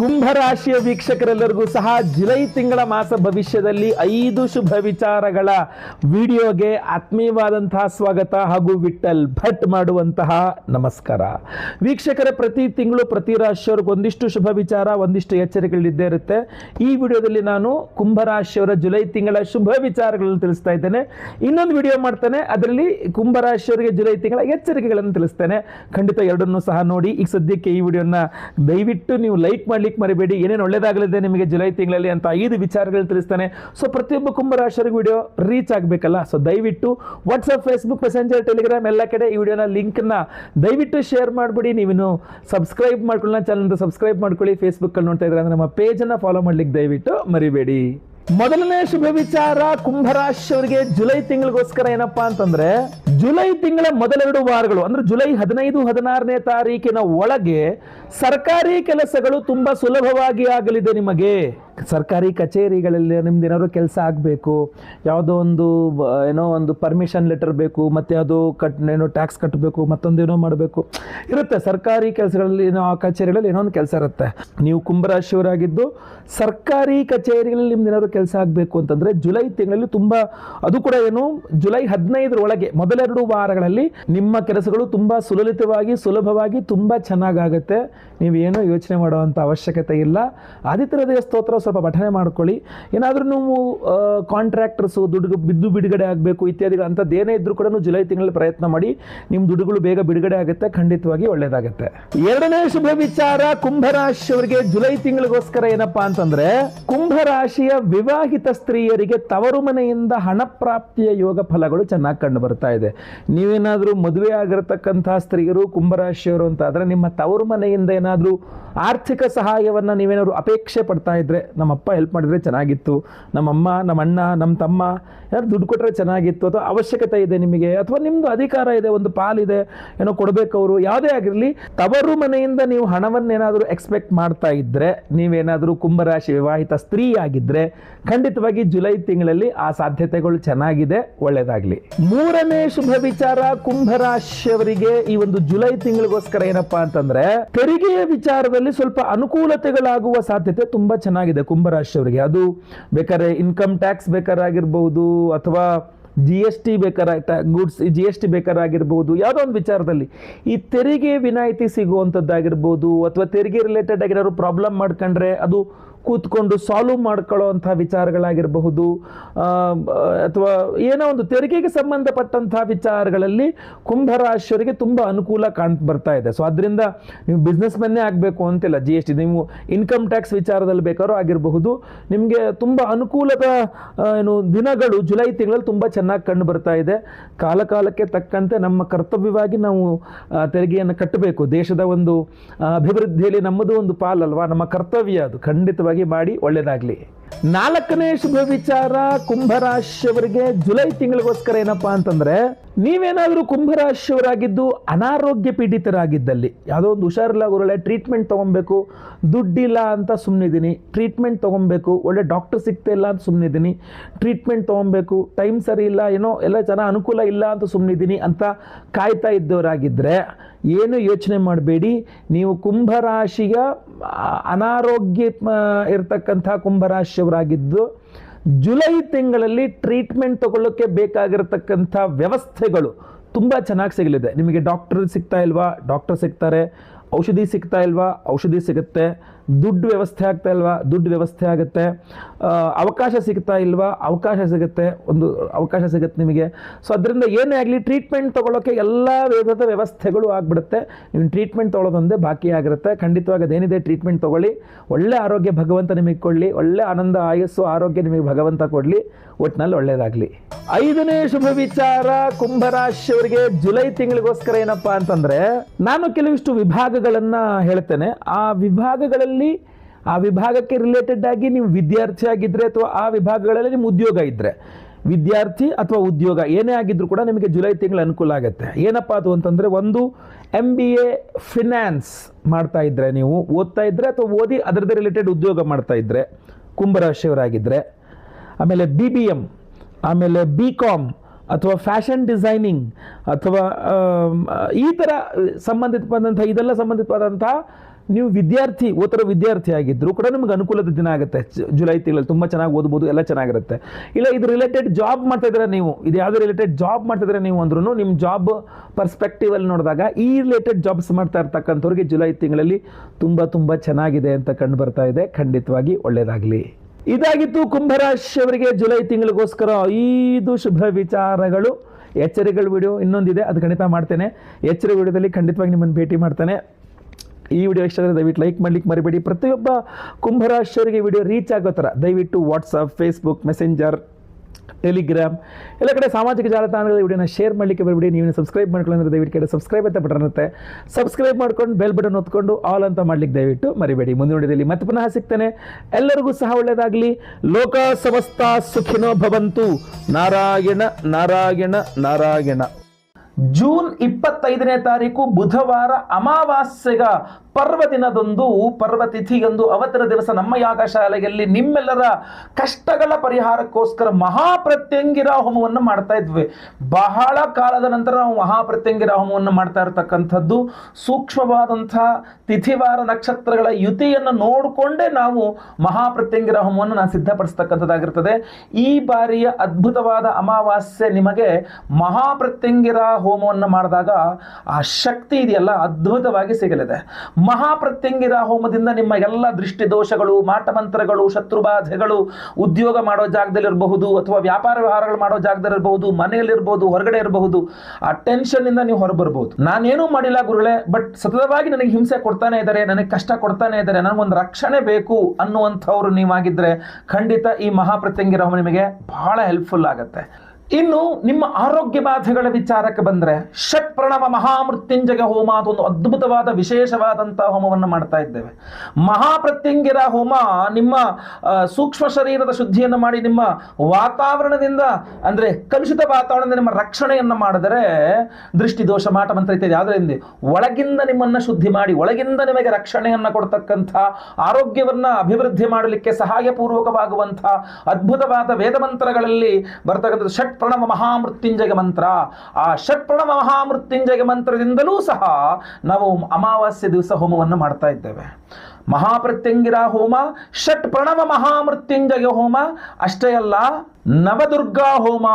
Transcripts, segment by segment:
ಕುಂಭರಾಶಿಯ ವೀಕ್ಷಕರೆಲ್ಲರಿಗೂ ಸಹ ಜುಲೈ ತಿಂಗಳ ಮಾಸ ಭವಿಷ್ಯದಲ್ಲಿ ಐದು ಶುಭ ವಿಚಾರಗಳ ವಿಡಿಯೋಗೆ ಆತ್ಮೀಯವಾದಂತಹ ಸ್ವಾಗತ ಹಾಗೂ ವಿಠಲ್ ಭಟ್ ಮಾಡುವಂತಹ ನಮಸ್ಕಾರ. ವೀಕ್ಷಕರ, ಪ್ರತಿ ತಿಂಗಳು ಪ್ರತಿ ರಾಶಿಯವ್ರಿಗೆ ಒಂದಿಷ್ಟು ಶುಭ ವಿಚಾರ, ಒಂದಿಷ್ಟು ಎಚ್ಚರಿಕೆಗಳಿದ್ದೇ ಇರುತ್ತೆ. ಈ ವಿಡಿಯೋದಲ್ಲಿ ನಾನು ಕುಂಭರಾಶಿಯವರ ಜುಲೈ ತಿಂಗಳ ಶುಭ ವಿಚಾರಗಳನ್ನು ತಿಳಿಸ್ತಾ ಇದ್ದೇನೆ. ಇನ್ನೊಂದು ವಿಡಿಯೋ ಮಾಡ್ತೇನೆ. ಅದರಲ್ಲಿ ಕುಂಭರಾಶಿಯವರಿಗೆ ಜುಲೈ ತಿಂಗಳ ಎಚ್ಚರಿಕೆಗಳನ್ನು ತಿಳಿಸ್ತೇನೆ. ಖಂಡಿತ ಎರಡನ್ನೂ ಸಹ ನೋಡಿ. ಈಗ ಸದ್ಯಕ್ಕೆ ಈ ವಿಡಿಯೋನ ದಯವಿಟ್ಟು ನೀವು ಲೈಕ್ ಮಾಡ್ಲಿಕ್ಕೆ ಮರಿಬೇಡಿ, ಏನೇನು ಒಳ್ಳೇದಾಗಲಿದೆ ನಿಮಗೆ ಜುಲೈ ತಿಂಗಳಲ್ಲಿ ಅಂತ ಐದು ವಿಚಾರಗಳು ತಿಳಿಸ್ತಾನೆ. ಸೊ ಪ್ರತಿಯೊಬ್ಬ ಕುಂಭರಾಶರಿಗೆ ವಿಡಿಯೋ ರೀಚ್ ಆಗಬೇಕಲ್ಲ? ಸೊ ದಯವಿಟ್ಟು ವಾಟ್ಸಪ್ ಫೇಸ್ಬುಕ್ ಮೆಸೆಂಜರ್ ಟೆಲಿಗ್ರಾಮ್ ಎಲ್ಲ ಕಡೆ ಈ ವಿಡಿಯೋನ ಲಿಂಕ್ನ ದಯವಿಟ್ಟು ಶೇರ್ ಮಾಡಿಬಿಡಿ. ನೀವಿನ್ನು ಸಬ್ಸ್ಕ್ರೈಬ್ ಮಾಡ್ಕೊಳ್ಳೋಣ ಚಾನಲ್ ಸಬ್ಸ್ಕ್ರೈಬ್ ಮಾಡ್ಕೊಳ್ಳಿ. ಫೇಸ್ಬುಕ್ಕಲ್ಲಿ ನೋಡ್ತಾ ಇದ್ರೆ ನಮ್ಮ ಪೇಜನ್ನು ಫಾಲೋ ಮಾಡ್ಲಿಕ್ಕೆ ದಯವಿಟ್ಟು ಮರಿಬೇಡಿ. ಮೊದಲನೇ ಶುಭ ವಿಚಾರ ಕುಂಭರಾಶಿಯವರಿಗೆ ಜುಲೈ ತಿಂಗಳಿಗೋಸ್ಕರ ಏನಪ್ಪಾ ಅಂತಂದ್ರೆ ಜುಲೈ ತಿಂಗಳ ಮೊದಲೆರಡು ವಾರಗಳು, ಅಂದ್ರೆ ಜುಲೈ ಹದಿನೈದು, ಹದಿನಾರನೇ ತಾರೀಕಿನ ಒಳಗೆ ಸರ್ಕಾರಿ ಕೆಲಸಗಳು ತುಂಬಾ ಸುಲಭವಾಗಿ ಆಗಲಿದೆ ನಿಮಗೆ. ಸರ್ಕಾರಿ ಕಚೇರಿಗಳಲ್ಲಿ ನಿಮ್ದು ಏನಾದ್ರು ಕೆಲಸ ಆಗಬೇಕು, ಯಾವುದೋ ಒಂದು ಏನೋ ಒಂದು ಪರ್ಮಿಷನ್ ಲೆಟರ್ ಬೇಕು, ಮತ್ತು ಅದು ಕಟ್, ಏನೋ ಟ್ಯಾಕ್ಸ್ ಕಟ್ಟಬೇಕು ಮತ್ತೊಂದು ಏನೋ ಮಾಡಬೇಕು, ಇರುತ್ತೆ. ಸರ್ಕಾರಿ ಕೆಲಸಗಳಲ್ಲಿ ಏನೋ ಆ ಕಚೇರಿಗಳಲ್ಲಿ ಏನೋ ಒಂದು ಕೆಲಸ ಇರುತ್ತೆ. ನೀವು ಕುಂಭರಾಶಿಯವರಾಗಿದ್ದು, ಸರ್ಕಾರಿ ಕಚೇರಿಗಳಲ್ಲಿ ನಿಮ್ದು ಏನಾದ್ರು ಕೆಲಸ ಆಗಬೇಕು ಅಂತಂದರೆ, ಜುಲೈ ತಿಂಗಳಲ್ಲಿ ತುಂಬ, ಅದು ಕೂಡ ಏನು, ಜುಲೈ ಹದಿನೈದರ ಒಳಗೆ ಮೊದಲೆರಡು ವಾರಗಳಲ್ಲಿ ನಿಮ್ಮ ಕೆಲಸಗಳು ತುಂಬ ಸುಲಲಿತವಾಗಿ, ಸುಲಭವಾಗಿ ತುಂಬ ಚೆನ್ನಾಗಾಗುತ್ತೆ. ನೀವೇನೋ ಯೋಚನೆ ಮಾಡುವಂಥ ಅವಶ್ಯಕತೆ ಇಲ್ಲ. ಆದಿತ್ಯ ಹೃದಯ ಸ್ತೋತ್ರ ಸ್ವಲ್ಪ ಪಠನೆ ಮಾಡ್ಕೊಳ್ಳಿ. ಏನಾದರೂ ನೀವು ಕಾಂಟ್ರಾಕ್ಟರ್ಸು ದುಡ್ಡು ಬಿದ್ದು ಬಿಡುಗಡೆ ಆಗಬೇಕು ಇತ್ಯಾದಿಗಳು ಅಂಥದ್ದು ಏನೇ ಇದ್ರೂ ಕೂಡ ಜುಲೈ ತಿಂಗಳಲ್ಲಿ ಪ್ರಯತ್ನ ಮಾಡಿ, ನಿಮ್ಮ ದುಡ್ಡುಗಳು ಬೇಗ ಬಿಡುಗಡೆ ಆಗುತ್ತೆ, ಖಂಡಿತವಾಗಿ ಒಳ್ಳೆಯದಾಗುತ್ತೆ ಎರಡನೇ ಶುಭ ವಿಚಾರ ಕುಂಭರಾಶಿಯವರಿಗೆ ಜುಲೈ ತಿಂಗಳಿಗೋಸ್ಕರ ಏನಪ್ಪಾ ಅಂತಂದ್ರೆ, ಕುಂಭರಾಶಿಯ ವಿವಾಹಿತ ಸ್ತ್ರೀಯರಿಗೆ ತವರು ಮನೆಯಿಂದ ಹಣ ಪ್ರಾಪ್ತಿಯ ಯೋಗ ಫಲಗಳು ಚೆನ್ನಾಗಿ ಕಂಡು ಬರ್ತಾ ಇದೆ. ನೀವೇನಾದ್ರೂ ಮದುವೆ ಆಗಿರತಕ್ಕಂತಹ ಸ್ತ್ರೀಯರು, ಕುಂಭರಾಶಿಯವರು ಅಂತ ಆದ್ರೆ ನಿಮ್ಮ ತವರು ಮನೆಯಿಂದ ಏನಾದರೂ ಆರ್ಥಿಕ ಸಹಾಯವನ್ನ ನೀವೇನಾದ್ರು ಅಪೇಕ್ಷೆ ಪಡ್ತಾ ಇದ್ರೆ ನಮ್ಮಪ್ಪ ಹೆಲ್ಪ್ ಮಾಡಿದ್ರೆ ಚೆನ್ನಾಗಿತ್ತು. ನಮ್ಮಮ್ಮ ನಮ್ಮ ಅಣ್ಣ ನಮ್ಮ ತಮ್ಮ ಯಾರು ದುಡ್ಡು ಕೊಟ್ಟರೆ ಚೆನ್ನಾಗಿತ್ತು ಅಥವಾ ಅವಶ್ಯಕತೆ ಇದೆ ನಿಮಗೆ ಅಥವಾ ನಿಮ್ಮದು ಅಧಿಕಾರ ಇದೆ, ಒಂದು ಪಾಲಿದೆ ಏನೋ ಕೊಡಬೇಕು ಅವರು ಯಾವುದೇ ಆಗಿರಲಿ, ತವರು ಮನೆಯಿಂದ ನೀವು ಹಣವನ್ನೇನಾದರೂ ಎಕ್ಸ್ಪೆಕ್ಟ್ ಮಾಡ್ತಾ ಇದ್ದರೆ ನೀವೇನಾದರೂ ಕುಂಭರಾಶಿ ವಿವಾಹಿತ ಸ್ತ್ರೀ ಆಗಿದ್ದರೆ ಖಂಡಿತವಾಗಿ ಜುಲೈ ತಿಂಗಳಲ್ಲಿ ಆ ಸಾಧ್ಯತೆಗಳು ಚೆನ್ನಾಗಿದೆ ಒಳ್ಳೆಯದಾಗಲಿ ಮೂರನೇ ಶುಭ ವಿಚಾರ ಕುಂಭರಾಶಿಯವರಿಗೆ ಈ ಒಂದು ಜುಲೈ ತಿಂಗಳಿಗೋಸ್ಕರ ಏನಪ್ಪಾ ಅಂತಂದ್ರೆ ತೆರಿಗೆಯ ವಿಚಾರದಲ್ಲಿ ಸ್ವಲ್ಪ ಅನುಕೂಲತೆಗಳಾಗುವ ಸಾಧ್ಯತೆ ತುಂಬಾ ಚೆನ್ನಾಗಿದೆ. ಕುಂಭರಾಶಿಯವರಿಗೆ. ಅದು ಬೇಕಾದ್ರೆ ಇನ್ಕಮ್ ಟ್ಯಾಕ್ಸ್ ಬೇಕಾರಾಗಿರ್ಬೋದು ಅಥವಾ ಜಿ ಎಸ್ ಟಿ ಬೇಕಾರ ಗೂಡ್ಸ್ ಜಿ ಎಸ್ ಟಿ ಬೇಕಾರಾಗಿರ್ಬೋದು, ಯಾವುದೋ ಒಂದು ವಿಚಾರದಲ್ಲಿ ಈ ತೆರಿಗೆ ವಿನಾಯಿತಿ ಸಿಗುವಂಥದ್ದಾಗಿರ್ಬೋದು ಅಥವಾ ತೆರಿಗೆ ರಿಲೇಟೆಡ್ ಆಗಿ ಏನಾದ್ರು ಪ್ರಾಬ್ಲಮ್ ಮಾಡ್ಕೊಂಡ್ರೆ ಅದು ಕೂತ್ಕೊಂಡು ಸಾಲ್ವ್ ಮಾಡ್ಕೊಳ್ಳೋವಂಥ ವಿಚಾರಗಳಾಗಿರಬಹುದು ಅಥವಾ ಏನೋ ಒಂದು ತೆರಿಗೆಗೆ ಸಂಬಂಧಪಟ್ಟಂಥ ವಿಚಾರಗಳಲ್ಲಿ ಕುಂಭರಾಶಿಯವರಿಗೆ ತುಂಬ ಅನುಕೂಲ ಕಾಣ್ ಬರ್ತಾ ಇದೆ. ಸೊ ಅದರಿಂದ ನೀವು ಬಿಸ್ನೆಸ್ ಮನ್ನೇ ಆಗಬೇಕು ಅಂತಿಲ್ಲ. ಜಿ ಎಸ್ ಟಿ ನೀವು ಇನ್ಕಮ್ ಟ್ಯಾಕ್ಸ್ ವಿಚಾರದಲ್ಲಿ ಬೇಕಾದ್ರೂ ಆಗಿರಬಹುದು. ನಿಮಗೆ ತುಂಬ ಅನುಕೂಲದ ಏನು ದಿನಗಳು, ಜುಲೈ ತಿಂಗಳಲ್ಲಿ ತುಂಬ ಚೆನ್ನಾಗಿ ಕಂಡು ಬರ್ತಾ ಇದೆ. ಕಾಲಕಾಲಕ್ಕೆ ತಕ್ಕಂತೆ ನಮ್ಮ ಕರ್ತವ್ಯವಾಗಿ ನಾವು ತೆರಿಗೆಯನ್ನು ಕಟ್ಟಬೇಕು. ದೇಶದ ಒಂದು ಅಭಿವೃದ್ಧಿಯಲ್ಲಿ ನಮ್ಮದು ಒಂದು ಪಾಲಲ್ವಾ? ನಮ್ಮ ಕರ್ತವ್ಯ ಅದು. ಖಂಡಿತವಾಗಿ. ಮಾಡಿ ಒಳ್ಳೆಯದಾಗಲಿ ನಾಲ್ಕನೇ ಶುಭ ವಿಚಾರ ಕುಂಭರಾಶಿಯವರಿಗೆ ಜುಲೈ ತಿಂಗಳಿಗೋಸ್ಕರ ಏನಪ್ಪಾ ಅಂತಂದ್ರೆ, ನೀವೇನಾದರೂ ಕುಂಭರಾಶಿಯವರಾಗಿದ್ದು ಅನಾರೋಗ್ಯ ಪೀಡಿತರಾಗಿದ್ದಲ್ಲಿ, ಯಾವುದೋ ಒಂದು ಹುಷಾರಿಲ್ಲ ಒಳ್ಳೆ ಟ್ರೀಟ್ಮೆಂಟ್ ತಗೊಬೇಕು, ದುಡ್ಡಿಲ್ಲ ಅಂತ ಸುಮ್ಮನಿದ್ದೀನಿ ಟ್ರೀಟ್ಮೆಂಟ್ ತೊಗೊಬೇಕು, ಒಳ್ಳೆ ಡಾಕ್ಟರ್ ಸಿಗ್ತಾ ಇಲ್ಲ ಅಂತ ಸುಮ್ಮನಿದ್ದೀನಿ ಟ್ರೀಟ್ಮೆಂಟ್ ತೊಗೊಬೇಕು ಟೈಮ್ ಸರಿ ಇಲ್ಲ, ಏನೋ ಎಲ್ಲ ಚೆನ್ನಾಗಿ ಅನುಕೂಲ ಇಲ್ಲ ಅಂತ ಸುಮ್ಮನಿದ್ದೀನಿ ಅಂತ ಕಾಯ್ತಾ ಇದ್ದವರಾಗಿದ್ದರೆ ಏನು ಯೋಚನೆ ಮಾಡಬೇಡಿ. ನೀವು ಕುಂಭರಾಶಿಯ ಅನಾರೋಗ್ಯ ಇರ್ತಕ್ಕಂಥ ಕುಂಭರಾಶಿಯವರಾಗಿದ್ದು, ಜುಲೈ ತಿಂಗಳಲ್ಲಿ ಟ್ರೀಟ್ಮೆಂಟ್ ತಗೊಳ್ಳೋಕ್ಕೆ ಬೇಕಾಗಿರತಕ್ಕಂಥ ವ್ಯವಸ್ಥೆಗಳು ತುಂಬ ಚೆನ್ನಾಗಿ ಸಿಗಲಿದೆ. ನಿಮಗೆ ಡಾಕ್ಟರ್ ಸಿಗ್ತಾ ಇಲ್ವಾ? ಡಾಕ್ಟರ್ ಸಿಗ್ತಾರೆ. ಔಷಧಿ ಸಿಗ್ತಾ ಇಲ್ವಾ? ಔಷಧಿ ಸಿಗುತ್ತೆ. ದುಡ್ಡು ವ್ಯವಸ್ಥೆ ಆಗ್ತಾ ಇಲ್ವಾ? ದುಡ್ಡು ವ್ಯವಸ್ಥೆ ಆಗುತ್ತೆ. ಅವಕಾಶ ಸಿಗ್ತಾ ಇಲ್ವಾ? ಅವಕಾಶ ಸಿಗುತ್ತೆ. ಒಂದು ಅವಕಾಶ ಸಿಗುತ್ತೆ ನಿಮಗೆ. ಸೊ ಅದರಿಂದ ಏನೇ ಆಗಲಿ ಟ್ರೀಟ್ಮೆಂಟ್ ತೊಗೊಳೋಕ್ಕೆ ಎಲ್ಲ ವಿಧದ ವ್ಯವಸ್ಥೆಗಳು ಆಗ್ಬಿಡುತ್ತೆ. ನೀವು ಟ್ರೀಟ್ಮೆಂಟ್ ತೊಗೊಳೋದೊಂದೇ ಬಾಕಿ ಆಗಿರುತ್ತೆ. ಖಂಡಿತವಾಗಿ ಅದೇನಿದೆ ಟ್ರೀಟ್ಮೆಂಟ್ ತೊಗೊಳ್ಳಿ. ಒಳ್ಳೆ ಆರೋಗ್ಯ ಭಗವಂತ ನಿಮಗೆ ಕೊಡಲಿ. ಒಳ್ಳೆ ಆನಂದ, ಆಯಸ್ಸು, ಆರೋಗ್ಯ ನಿಮಗೆ ಭಗವಂತ ಕೊಡಲಿ. ಒಟ್ಟಿನಲ್ಲಿ ಒಳ್ಳೆಯದಾಗಲಿ ಐದನೇ ಶುಭ ವಿಚಾರ ಕುಂಭರಾಶಿಯವರಿಗೆ ಜುಲೈ ತಿಂಗಳಿಗೋಸ್ಕರ ಏನಪ್ಪಾ ಅಂತಂದ್ರೆ, ನಾನು ಕೆಲವಿಷ್ಟು ವಿಭಾಗಗಳನ್ನ ಹೇಳ್ತೇನೆ. ಆ ವಿಭಾಗಗಳಲ್ಲಿ ಆ ವಿಭಾಗಕ್ಕೆ ರಿಲೇಟೆಡ್ ಆಗಿ ನೀವು ವಿದ್ಯಾರ್ಥಿ ಆಗಿದ್ರೆ ಅಥವಾ ಆ ವಿಭಾಗಗಳಲ್ಲಿ ನಿಮ್ಮ ಉದ್ಯೋಗ ಇದ್ರೆ, ವಿದ್ಯಾರ್ಥಿ ಅಥವಾ ಉದ್ಯೋಗ ಏನೇ ಆಗಿದ್ರು ಕೂಡ ನಿಮಗೆ ಜುಲೈ ತಿಂಗಳು ಅನುಕೂಲ ಆಗುತ್ತೆ. ಏನಪ್ಪಾ ಅದು ಅಂತಂದ್ರೆ ಒಂದು ಎಂ ಬಿ ಎ ಫಿನಾನ್ಸ್ ಮಾಡ್ತಾ ಇದ್ದರೆ ನೀವು, ಓದ್ತಾ ಇದ್ದರೆ ಅಥವಾ ಓದಿ ಅದರದೇ ರಿಲೇಟೆಡ್ ಉದ್ಯೋಗ ಮಾಡ್ತಾ ಇದ್ದರೆ ಕುಂಭರಾಶಿಯವರಾಗಿದ್ದರೆ ಆಮೇಲೆ ಬಿ ಬಿ ಎಂ ಆಮೇಲೆ ಬಿ ಕಾಮ್ ಅಥವಾ ಫ್ಯಾಷನ್ ಡಿಸೈನಿಂಗ್ ಅಥವಾ ಈ ಥರ ಸಂಬಂಧಿತವಾದಂಥ ಇದೆಲ್ಲ ಸಂಬಂಧಿತವಾದಂಥ ನೀವು ವಿದ್ಯಾರ್ಥಿ ಓದಿರೋ ವಿದ್ಯಾರ್ಥಿ ಆಗಿದ್ದರೂ ಕೂಡ ನಿಮ್ಗೆ ಅನುಕೂಲದ ದಿನ ಆಗುತ್ತೆ. ಜುಲೈ ತಿಂಗಳಲ್ಲಿ ತುಂಬ ಚೆನ್ನಾಗಿ ಓದ್ಬೋದು, ಎಲ್ಲ ಚೆನ್ನಾಗಿರುತ್ತೆ. ಇಲ್ಲ, ಇದು ರಿಲೇಟೆಡ್ ಜಾಬ್ ಮಾಡ್ತಾ ಇದ್ದೀರಾ ನೀವು, ಇದು ಯಾವುದೇ ರಿಲೇಟೆಡ್ ಜಾಬ್ ಮಾಡ್ತಾ ನೀವು ಅಂದ್ರೂ ನಿಮ್ಮ ಜಾಬ್ ಪರ್ಸ್ಪೆಕ್ಟಿವ್ ಅಲ್ಲಿ ನೋಡಿದಾಗ ಈ ರಿಲೇಟೆಡ್ ಜಾಬ್ಸ್ ಮಾಡ್ತಾ ಇರ್ತಕ್ಕಂಥವ್ರಿಗೆ ಜುಲೈ ತಿಂಗಳಲ್ಲಿ ತುಂಬ ತುಂಬ ಚೆನ್ನಾಗಿದೆ ಅಂತ ಕಂಡು ಬರ್ತಾ ಇದೆ. ಖಂಡಿತವಾಗಿ ಒಳ್ಳೆಯದಾಗಲಿ ಇದಾಗಿತ್ತು ಕುಂಭರಾಶಿಯವರಿಗೆ ಜುಲೈ ತಿಂಗಳಿಗೋಸ್ಕರ ಐದು ಶುಭ ವಿಚಾರಗಳು. ಎಚ್ಚರಿಕೆಗಳ ವಿಡಿಯೋ ಇನ್ನೊಂದಿದೆ, ಅದು ಖಂಡಿತ ಮಾಡ್ತೇನೆ. ಎಚ್ಚರಿ ವಿಡಿಯೋದಲ್ಲಿ ಖಂಡಿತವಾಗಿ ನಿಮ್ಮನ್ನು ಭೇಟಿ ಮಾಡ್ತೇನೆ. ಈ ವಿಡಿಯೋ ಇಷ್ಟ ಆದರೆ ದಯವಿಟ್ಟು ಲೈಕ್ ಮಾಡ್ಲಿಕ್ಕೆ ಮರಿಬೇಡಿ. ಪ್ರತಿಯೊಬ್ಬ ಕುಂಭರಾಶಿಯವರಿಗೆ ವಿಡಿಯೋ ರೀಚ್ ಆಗೋ ಥರ ದಯವಿಟ್ಟು ವಾಟ್ಸಪ್ ಫೇಸ್ಬುಕ್ ಮೆಸೆಂಜರ್ ಟೆಲಿಗ್ರಾಮ್ ಎಲ್ಲ ಕಡೆ ಸಾಮಾಜಿಕ ಜಾಲತಾಣಗಳಲ್ಲಿ ವಿಡಿಯೋನ ಶೇರ್ ಮಾಡಲಿಕ್ಕೆ ಬರಬೇಡಿ ನೀವು ಸಬ್ಸ್ಕ್ರೈಬ್ ಮಾಡ್ಕೊಳ್ಳೋಂದ್ರೆ ದಯವಿಟ್ಟು ಕಡೆ ಸಬ್ಸ್ಕ್ರೈಬ್ ಅಂತ ಬಟನ್ ಸಬ್ಸ್ಕ್ರೈಬ್ ಮಾಡ್ಕೊಂಡು ಬೆಲ್ ಬಟನ್ ಒತ್ಕೊಂಡು ಆಲ್ ಅಂತ ಮಾಡ್ಲಿಕ್ಕೆ ದಯವಿಟ್ಟು ಮರಿಬೇಡಿ. ಮುಂದಿನ ವಿಡಿಯೋದಲ್ಲಿ ಮತ್ತೆ ಪುನಃ ಸಿಗ್ತೇನೆ. ಎಲ್ಲರಿಗೂ ಸಹ ಒಳ್ಳೆಯದಾಗಲಿ ಲೋಕ ಸಮಸ್ತ ಸುಖಿನೋ ಭವಂತು. ನಾರಾಯಣ ನಾರಾಯಣ ನಾರಾಯಣ. ಜೂನ್ ಇಪ್ಪತ್ತೈದನೇ ತಾರೀಕು ಬುಧವಾರ ಅಮಾವಾಸ್ಯೆಗ ಪರ್ವ ದಿನದೊಂದು ಪರ್ವ ತಿಥಿಯೊಂದು ಅವತರ ದಿವಸ ನಮ್ಮ ಯಾಗಶಾಲೆಯಲ್ಲಿ ನಿಮ್ಮೆಲ್ಲರ ಕಷ್ಟಗಳ ಪರಿಹಾರಕ್ಕೋಸ್ಕರ ಮಹಾಪ್ರತ್ಯಂಗಿರ ಹೋಮವನ್ನು ಮಾಡ್ತಾ ಇದ್ವಿ. ಬಹಳ ಕಾಲದ ನಂತರ ನಾವು ಮಹಾಪ್ರತ್ಯಂಗಿರ ಹೋಮವನ್ನು ಮಾಡ್ತಾ ಇರತಕ್ಕಂಥದ್ದು. ಸೂಕ್ಷ್ಮವಾದಂಥ ತಿಥಿವಾರ ನಕ್ಷತ್ರಗಳ ಯುತಿಯನ್ನು ನೋಡಿಕೊಂಡೇ ನಾವು ಮಹಾಪ್ರತ್ಯಂಗಿರ ಹೋಮವನ್ನು ನಾನು ಸಿದ್ಧಪಡಿಸ್ತಕ್ಕಂಥದ್ದಾಗಿರ್ತದೆ. ಈ ಬಾರಿಯ ಅದ್ಭುತವಾದ ಅಮಾವಾಸ್ಯೆ ನಿಮಗೆ ಮಹಾಪ್ರತ್ಯಂಗಿರ ಹೋಮವನ್ನು ಮಾಡಿದಾಗ ಆ ಶಕ್ತಿ ಇದೆಯಲ್ಲ, ಅದ್ಭುತವಾಗಿ ಸಿಗಲಿದೆ. ಮಹಾಪ್ರತ್ಯಂಗಿರ ಹೋಮದಿಂದ ನಿಮ್ಮ ಎಲ್ಲ ದೃಷ್ಟಿ ದೋಷಗಳು ಮಾಟಮಂತ್ರಗಳು ಶತ್ರುಬಾಧೆಗಳು ಉದ್ಯೋಗ ಮಾಡೋ ಜಾಗದಲ್ಲಿರಬಹುದು ಅಥವಾ ವ್ಯಾಪಾರ ವ್ಯವಹಾರಗಳು ಮಾಡೋ ಜಾಗದಲ್ಲಿರಬಹುದು ಮನೆಯಲ್ಲಿರ್ಬೋದು ಹೊರಗಡೆ ಇರಬಹುದು, ಆ ಟೆನ್ಷನ್ ಇಂದ ನೀವು ಹೊರಬರ್ಬೋದು. ನಾನೇನು ಮಾಡಿಲ್ಲ ಗುರುಗಳೇ ಬಟ್ ಸತತವಾಗಿ ನನಗೆ ಹಿಂಸೆ ಕೊಡ್ತಾನೆ ಇದ್ದಾರೆ, ನನಗೆ ಕಷ್ಟ ಕೊಡ್ತಾನೆ ಇದ್ದಾರೆ, ನನಗೊಂದು ರಕ್ಷಣೆ ಬೇಕು ಅನ್ನುವಂಥವ್ರು ನೀವಾಗಿದ್ದರೆ ಖಂಡಿತ ಈ ಮಹಾಪ್ರತ್ಯಂಗಿರ ಹೋಮ ನಿಮಗೆ ಬಹಳ ಹೆಲ್ಪ್ಫುಲ್ ಆಗುತ್ತೆ. ಇನ್ನು ನಿಮ್ಮ ಆರೋಗ್ಯ ಬಾಧೆಗಳ ವಿಚಾರಕ್ಕೆ ಬಂದ್ರೆ ಷಟ್ ಪ್ರಣವ ಮಹಾಮೃತ್ಯುಂಜಯ ಹೋಮ ಅದೊಂದು ಅದ್ಭುತವಾದ ವಿಶೇಷವಾದಂತಹ ಹೋಮವನ್ನು ಮಾಡ್ತಾ ಇದ್ದೇವೆ. ಮಹಾಪ್ರತ್ಯಂಗಿರ ಹೋಮ ನಿಮ್ಮ ಸೂಕ್ಷ್ಮ ಶರೀರದ ಶುದ್ಧಿಯನ್ನು ಮಾಡಿ ನಿಮ್ಮ ವಾತಾವರಣದಿಂದ, ಅಂದ್ರೆ ಕಲುಷಿತ ವಾತಾವರಣದಿಂದ ನಿಮ್ಮ ರಕ್ಷಣೆಯನ್ನು ಮಾಡಿದರೆ ದೃಷ್ಟಿ ದೋಷ ಮಾಟ ಮಂತ್ರ ಇತ್ಯಾದಿ. ಆದ್ದರಿಂದ ಒಳಗಿಂದ ನಿಮ್ಮನ್ನು ಶುದ್ಧಿ ಮಾಡಿ, ಒಳಗಿಂದ ನಿಮಗೆ ರಕ್ಷಣೆಯನ್ನು ಕೊಡ್ತಕ್ಕಂಥ, ಆರೋಗ್ಯವನ್ನ ಅಭಿವೃದ್ಧಿ ಮಾಡಲಿಕ್ಕೆ ಸಹಾಯಪೂರ್ವಕವಾಗುವಂಥ ಅದ್ಭುತವಾದ ವೇದ ಮಂತ್ರಗಳಲ್ಲಿ ಬರ್ತಕ್ಕಂಥ ಷಟ್ ಪ್ರಣವ ಮಹಾಮೃತ್ಯುಂಜಯ ಮಂತ್ರ. ಆ ಷಟ್ ಪ್ರಣವ ಮಹಾಮೃತ್ಯುಂಜಯ ಮಂತ್ರದಿಂದಲೂ ಸಹ ನಾವು ಅಮಾವಾಸ್ಯ ದಿವಸ ಹೋಮವನ್ನು ಮಾಡ್ತಾ ಇದ್ದೇವೆ. ಮಹಾಪ್ರತ್ಯಂಗಿರ ಹೋಮ ಷಟ್ ಪ್ರಣವ ಮಹಾಮೃತ್ಯುಂಜಯ ಹೋಮ, ಅಷ್ಟೇ ಅಲ್ಲ, ನವದುರ್ಗಾ ಹೋಮ.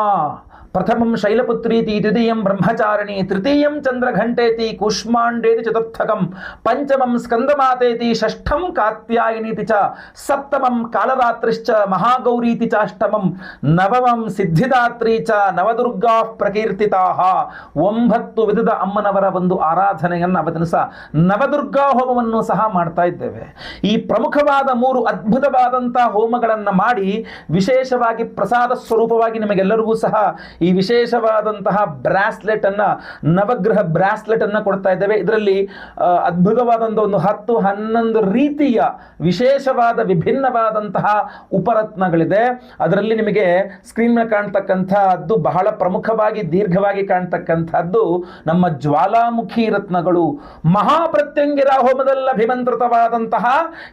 ಪ್ರಥಮಂ ಶೈಲಪುತ್ರೀತಿ ದ್ವಿತೀಯಂ ಬ್ರಹ್ಮಚಾರಿಣಿ, ತೃತೀಯಂ ಚಂದ್ರಘಂಟೇತಿ, ಕೂಷ್ಮಾಂಡೇತಿ ಚತುರ್ಥಕಂ, ಪಂಚಮಂ ಸ್ಕಂದಮಾತೇತಿ, ಷಷ್ಠಂ ಕಾತ್ಯಾಯಿನೀತಿ ಚ, ಸಪ್ತಮಂ ಕಾಲರಾತ್ರಿಶ್ಚ, ಮಹಾಗೌರೀತಿ ಚಾಷ್ಟಮಂ, ನವಮಂ ಸಿದ್ಧಿದಾತ್ರಿ ಚ, ನವದುರ್ಗಾ ಪ್ರಕೀರ್ತಿತಾ. ಒಂಬತ್ತು ವಿಧದ ಅಮ್ಮನವರ ಒಂದು ಆರಾಧನೆಯನ್ನು ಅವತ್ತಿನ ಸಹ ನವದುರ್ಗಾ ಹೋಮವನ್ನು ಸಹ ಮಾಡ್ತಾ ಇದ್ದೇವೆ. ಈ ಪ್ರಮುಖವಾದ ಮೂರು ಅದ್ಭುತವಾದಂತಹ ಹೋಮಗಳನ್ನು ಮಾಡಿ ವಿಶೇಷವಾಗಿ ಪ್ರಸಾದ ಸ್ವರೂಪವಾಗಿ ನಿಮಗೆಲ್ಲರಿಗೂ ಸಹ ಈ ವಿಶೇಷವಾದಂತಹ ಬ್ರಾಸ್ಲೆಟ್ ಅನ್ನ, ನವಗ್ರಹ ಬ್ರಾಸ್ಲೆಟ್ ಅನ್ನ ಕೊಡ್ತಾ ಇದ್ದೇವೆ. ಇದರಲ್ಲಿ ಅದ್ಭುತವಾದಂತಹ ಒಂದು ಹತ್ತು ಹನ್ನೊಂದು ರೀತಿಯ ವಿಶೇಷವಾದ ವಿಭಿನ್ನವಾದಂತಹ ಉಪರತ್ನಗಳಿದೆ. ಅದರಲ್ಲಿ ನಿಮಗೆ ಸ್ಕ್ರೀನ್ ಮೇಲೆ ಕಾಣ್ತಕ್ಕಂಥದ್ದು ಬಹಳ ಪ್ರಮುಖವಾಗಿ, ದೀರ್ಘವಾಗಿ ಕಾಣ್ತಕ್ಕಂಥದ್ದು ನಮ್ಮ ಜ್ವಾಲಾಮುಖಿ ರತ್ನಗಳು. ಮಹಾಪ್ರತ್ಯಂಗಿರ ಹೋಮದಲ್ಲಿ ಅಭಿಮಂತ್ರಿತವಾದಂತಹ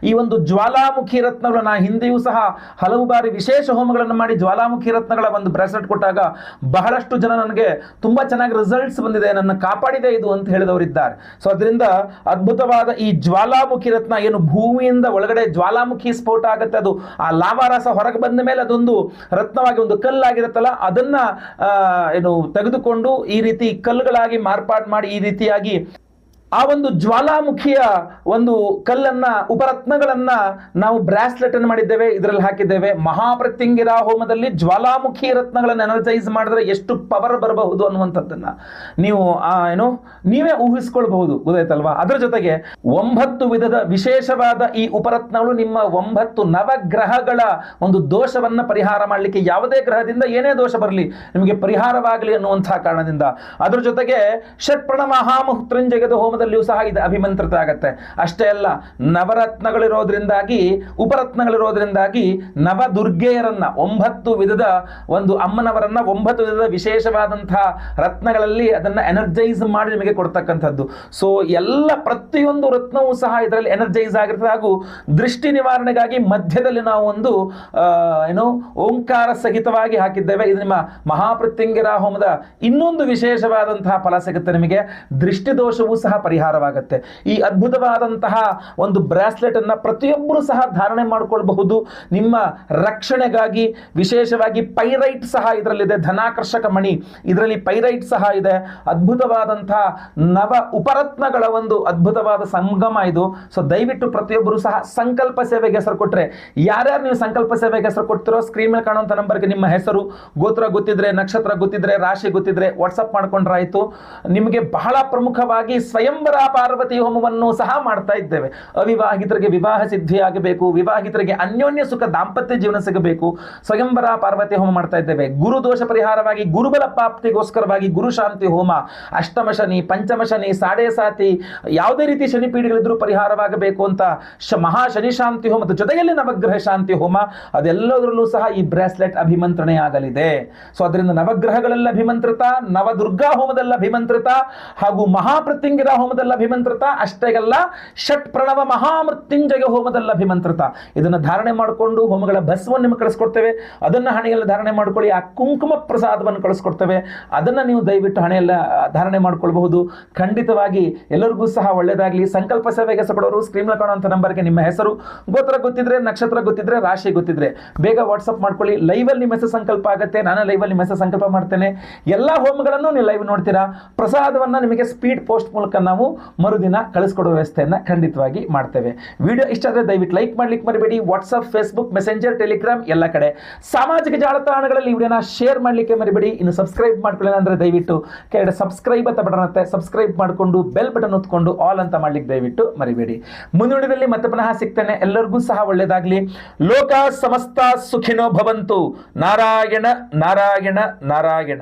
ಈ ಒಂದು ಜ್ವಾಲಾಮುಖಿ ರತ್ನಗಳು. ನಾ ಹಿಂದೆಯೂ ಸಹ ಹಲವು ಬಾರಿ ವಿಶೇಷ ಹೋಮಗಳನ್ನು ಮಾಡಿ ಜ್ವಾಲಾಮುಖಿ ರತ್ನಗಳ ಒಂದು ಬ್ರ್ಯಾಸ್ಲೆಟ್ ಕೊಟ್ಟಾಗ ಬಹಳಷ್ಟು ಜನ ನನಗೆ ತುಂಬ ಚೆನ್ನಾಗಿ ರಿಸಲ್ಟ್ಸ್ ಬಂದಿದೆ, ನನ್ನ ಕಾಪಾಡಿದೆ ಇದು ಅಂತ ಹೇಳಿದವರಿದ್ದಾರೆ. ಸೊ ಅದರಿಂದ ಅದ್ಭುತವಾದ ಈ ಜ್ವಾಲಾಮುಖಿ ರತ್ನ ಏನು ಭೂಮಿಯಿಂದ ಒಳಗಡೆ ಜ್ವಾಲಾಮುಖಿ ಸ್ಫೋಟ ಆಗುತ್ತೆ, ಅದು ಆ ಲಾವಾರಸ ಹೊರಗೆ ಬಂದ ಮೇಲೆ ಅದೊಂದು ರತ್ನವಾಗಿ ಒಂದು ಕಲ್ಲಾಗಿರುತ್ತಲ್ಲ, ಅದನ್ನ ಏನು ತೆಗೆದುಕೊಂಡು ಈ ರೀತಿ ಕಲ್ಲುಗಳಾಗಿ ಮಾರ್ಪಾಡು ಮಾಡಿ ಈ ರೀತಿಯಾಗಿ ಆ ಒಂದು ಜ್ವಾಲಾಮುಖಿಯ ಒಂದು ಕಲ್ಲನ್ನ, ಉಪರತ್ನಗಳನ್ನ ನಾವು ಬ್ರಾಸ್ಲೆಟ್ ಅನ್ನು ಮಾಡಿದ್ದೇವೆ, ಇದರಲ್ಲಿ ಹಾಕಿದ್ದೇವೆ. ಮಹಾಪ್ರತ್ಯಂಗಿರ ಹೋಮದಲ್ಲಿ ಜ್ವಾಲಾಮುಖಿ ರತ್ನಗಳನ್ನು ಎನರ್ಜೈಸ್ ಮಾಡಿದ್ರೆ ಎಷ್ಟು ಪವರ್ ಬರಬಹುದು ಅನ್ನುವಂಥದ್ದನ್ನ ನೀವು, ಆ, ಏನು, ನೀವೇ ಊಹಿಸ್ಕೊಳ್ಬಹುದು. ಗೊತ್ತಾಯ್ತಲ್ವಾ? ಅದರ ಜೊತೆಗೆ ಒಂಬತ್ತು ವಿಧದ ವಿಶೇಷವಾದ ಈ ಉಪರತ್ನಗಳು ನಿಮ್ಮ ಒಂಬತ್ತು ನವಗ್ರಹಗಳ ಒಂದು ದೋಷವನ್ನ ಪರಿಹಾರ ಮಾಡಲಿಕ್ಕೆ ಯಾವುದೇ ಗ್ರಹದಿಂದ ಏನೇ ದೋಷ ಬರಲಿ, ನಿಮಗೆ ಪರಿಹಾರವಾಗಲಿ ಅನ್ನುವಂತಹ ಕಾರಣದಿಂದ. ಅದರ ಜೊತೆಗೆ ಷಟ್ಪ್ರಣ ಮಹಾಮೃತ್ಯುಂಜಯದ ಹೋಮದಲ್ಲಿಯೂ ಸಹ ಇದು ಅಭಿಮಂತ್ರಿತ ಆಗತ್ತೆ. ಅಷ್ಟೇ ಅಲ್ಲ, ನವರತ್ನಗಳಿರೋದ್ರಿಂದಾಗಿ, ಉಪರತ್ನಗಳಿರೋದ್ರಿಂದಾಗಿ ನವ ದುರ್ಗೆಯರನ್ನ ಒಂಬತ್ತು ವಿಧದ ಒಂದು ಅಮ್ಮನವರನ್ನ, ಒಂಬತ್ತು ವಿಧದ ವಿಶೇಷವಾದಂತಹ ರತ್ನಗಳಲ್ಲಿ ಅದನ್ನ ಎನರ್ಜೈಸ್ ಮಾಡಿ ನಿಮಗೆ ಕೊಡ್ತಕ್ಕಂಥದ್ದು. ಸೊ ಎಲ್ಲ ಪ್ರತಿಯೊಂದು ರತ್ನವೂ ಸಹ ಇದರಲ್ಲಿ ಎನರ್ಜೈಸ್ ಆಗಿರ್ತದೆ. ಹಾಗೂ ದೃಷ್ಟಿ ನಿವಾರಣೆಗಾಗಿ ಮಧ್ಯದಲ್ಲಿ ನಾವು ಒಂದು ಏನು, ಓಂಕಾರ ಸಹಿತವಾಗಿ ಹಾಕಿದ್ದೇವೆ. ಇದು ನಿಮ್ಮ ಮಹಾಪ್ರತ್ಯಂಗಿರ ಹೋಮದ ಇನ್ನೊಂದು ವಿಶೇಷವಾದಂತಹ ಫಲ ಸಿಗುತ್ತೆ ನಿಮಗೆ. ದೃಷ್ಟಿ ದೋಷವೂ ಸಹ ಪರಿಹಾರವಾಗುತ್ತೆ. ಈ ಅದ್ಭುತವಾದಂತಹ ಒಂದು ಬ್ರಾಸ್ಲೆಟ್ ಅನ್ನ ಪ್ರತಿಯೊಬ್ಬರು ಸಹ ಧಾರಣೆ ಮಾಡಿಕೊಳ್ಳಬಹುದು ನಿಮ್ಮ ರಕ್ಷಣೆಗಾಗಿ ವಿಶೇಷವಾಗಿ ಪೈರೈಟ್ ಸಹ ಇದರಲ್ಲಿದೆ. ಧನಾಕರ್ಷಕ ಮಣಿ. ಇದರಲ್ಲಿ ಪೈರೈಟ್ ಸಹ ಇದೆ. ಅದ್ಭುತವಾದಂತಹ ನವ ಉಪರತ್ನಗಳ ಒಂದು ಅದ್ಭುತವಾದ ಸಂಗಮ ಇದು. ಸೊ ದಯವಿಟ್ಟು ಪ್ರತಿಯೊಬ್ಬರು ಸಹ ಸಂಕಲ್ಪ ಸೇವೆಗೆ ಹೆಸರು ಕೊಟ್ಟರೆ ಯಾರ್ಯಾರು ನೀವು ಸಂಕಲ್ಪ ಸೇವೆಗೆ ಹೆಸರು ಕೊಡ್ತಿರೋ ಸ್ಕ್ರೀನ್ ಮೇಲೆ ಕಾಣುವಂಥ ನಂಬರ್ಗೆ ನಿಮ್ಮ ಹೆಸರು. ಗೋತ್ರ ಗೊತ್ತಿದ್ರೆ, ನಕ್ಷತ್ರ ಗೊತ್ತಿದ್ರೆ, ರಾಶಿ ಗೊತ್ತಿದ್ರೆ ವಾಟ್ಸಪ್ ಮಾಡ್ಕೊಂಡ್ರಾಯ್ತು ನಿಮಗೆ ಬಹಳ ಪ್ರಮುಖವಾಗಿ ಸ್ವಯಂವರ ಪಾರ್ವತಿ ಹೋಮವನ್ನು ಸಹ ಮಾಡ್ತಾ ಇದ್ದೇವೆ. ಅವಿವಾಹಿತರಿಗೆ ವಿವಾಹ ಸಿದ್ಧಿಯಾಗಬೇಕು, ವಿವಾಹಿತರಿಗೆ ಅನ್ಯೋನ್ಯ ಸುಖ ದಾಂಪತ್ಯ ಜೀವನ ಸಿಗಬೇಕು, ಸ್ವಯಂವರ ಪಾರ್ವತಿ ಹೋಮ ಮಾಡ್ತಾ ಇದ್ದೇವೆ. ಗುರು ದೋಷ ಪರಿಹಾರವಾಗಿ ಗುರುಬಲ ಪ್ರಾಪ್ತಿಗೋಸ್ಕರವಾಗಿ ಗುರು ಶಾಂತಿ ಹೋಮ, ಅಷ್ಟಮ ಶನಿ, ಪಂಚಮ ಶನಿ, ಸಾಡೆ ಸಾತಿ, ಯಾವುದೇ ರೀತಿ ಶನಿ ಪೀಡೆಗಳಿದ್ರೂ ಪರಿಹಾರವಾಗಬೇಕು ಅಂತ ಮಹಾ ಶನಿ ಶಾಂತಿ ಹೋಮದ ಜೊತೆಯಲ್ಲಿ ನವಗ್ರಹ ಶಾಂತಿ ಹೋಮ, ಅದೆಲ್ಲದರಲ್ಲೂ ಸಹ ಈ ಬ್ರಾಸ್ಲೆಟ್ ಅಭಿಮಂತ್ರಣೆ ಆಗಲಿದೆ. ಸೊ ಅದರಿಂದ ನವಗ್ರಹಗಳೆಲ್ಲ ಅಭಿಮಂತ್ರಿತ, ನವದುರ್ಗಾ ಹೋಮದಲ್ಲ ಅಭಿಮಂತ್ರಿತ ಹಾಗೂ ಮಹಾಮೃತ್ಯುಂಜಯ ಹೋಮದಲ್ಲಿ ಅಭಿಮಂತ್ರಿತ ಅಷ್ಟೇಗಲ್ಲ, ಷಟ್ ಪ್ರಣವ ಮಹಾಮೃತ್ಯುಂಜಯ ಹೋಮದಲ್ಲಿ ಅಭಿಮಂತ್ರಿತ ಇದನ್ನು ಧಾರಣೆ ಮಾಡಿಕೊಂಡು ಹೋಮಗಳ ಭಸ್ವನ್ನು ನಿಮಗೆ ಕಳಿಸ್ಕೊಡ್ತೇವೆ. ಅದನ್ನು ಹಣೆಯಲ್ಲಿ ಧಾರಣೆ ಮಾಡ್ಕೊಳ್ಳಿ, ಆ ಕುಂಕುಮ ಪ್ರಸಾದವನ್ನು ಕಳಿಸ್ಕೊಡ್ತೇವೆ. ಅದನ್ನು ನೀವು ದಯವಿಟ್ಟು ಹಣೆಯಲ್ಲ ಧಾರಣೆ ಮಾಡ್ಕೊಳ್ಬಹುದು. ಖಂಡಿತವಾಗಿ ಎಲ್ಲರಿಗೂ ಸಹ ಒಳ್ಳೆಯದಾಗಲಿ ಸಂಕಲ್ಪ ಸೇವೆಗೆ ಹೆಸರು ಸ್ಕ್ರೀನ್ ಕಾಣುವಂಥ ನಂಬರ್ಗೆ ನಿಮ್ಮ ಹೆಸರು. ಗೋತ್ರ ಗೊತ್ತಿದ್ರೆ, ನಕ್ಷತ್ರ ಗೊತ್ತಿದ್ರೆ, ರಾಶಿ ಗೊತ್ತಿದ್ರೆ. ಬೇಗ ವಾಟ್ಸಪ್ ಮಾಡ್ಕೊಳ್ಳಿ. ಲೈವಲ್ಲಿ ನಿಮ್ಮ ಹೆಸರು ಸಂಕಲ್ಪ ಆಗುತ್ತೆ. ನಾನು ಲೈವಲ್ಲಿ ನಿಮ್ಮ ಹೆಸರು ಸಂಕಲ್ಪ ಮಾಡ್ತೇನೆ. ಎಲ್ಲ ಹೋಮಗಳನ್ನು ನೀವು ಲೈವ್ ನೋಡ್ತೀರಾ. ಪ್ರಸಾದವನ್ನು ನಿಮಗೆ ಸ್ಪೀಡ್ ಪೋಸ್ಟ್ ಮೂಲಕ ಮರುದಿನ ಕಳಿಸ್ಕೊಡೋ ವ್ಯವಸ್ಥೆಯನ್ನು ಖಂಡಿತವಾಗಿ ಮಾಡ್ತೇವೆ. ವಿಡಿಯೋ ಇಷ್ಟ ಆದರೆ ದಯವಿಟ್ಟು ಲೈಕ್ ಮಾಡ್ಲಿಕ್ಕೆ ಮರಿಬೇಡಿ. ವಾಟ್ಸಪ್ ಫೇಸ್ಬುಕ್ ಮೆಸೆಂಜರ್ ಟೆಲಿಗ್ರಾಮ್ ಎಲ್ಲ ಕಡೆ. ಸಾಮಾಜಿಕ ಜಾಲತಾಣಗಳಲ್ಲಿ ವಿಡಿಯೋನ ಶೇರ್ ಮಾಡಲಿಕ್ಕೆ ಮರಿಬೇಡಿ. ಇನ್ನು ಸಬ್ಸ್ಕ್ರೈಬ್ ಮಾಡ್ಕೊಳ್ಳಿ ಅಂದರೆ ದಯವಿಟ್ಟು ಕೆಳಗಡೆ ಸಬ್ಸ್ಕ್ರೈಬ್ ಅಂತ ಬಟನ್ ಅಂತ ಸಬ್ಸ್ಕ್ರೈಬ್ ಮಾಡಿಕೊಂಡು ಬೆಲ್ ಬಟನ್ ಹೊತ್ಕೊಂಡು ಆಲ್ ಅಂತ ಮಾಡ್ಲಿಕ್ಕೆ ದಯವಿಟ್ಟು ಮರಿಬೇಡಿ. ಮುಂದಿನಲ್ಲಿ ಮತ್ತೆ ಪುನಃ ಸಿಗ್ತೇನೆ. ಎಲ್ಲರಿಗೂ ಸಹ ಒಳ್ಳೆಯದಾಗಲಿ ಲೋಕ ಸಮಸ್ತ ಸುಖಿನೋ ಭವಂತು. ನಾರಾಯಣ ನಾರಾಯಣ ನಾರಾಯಣ.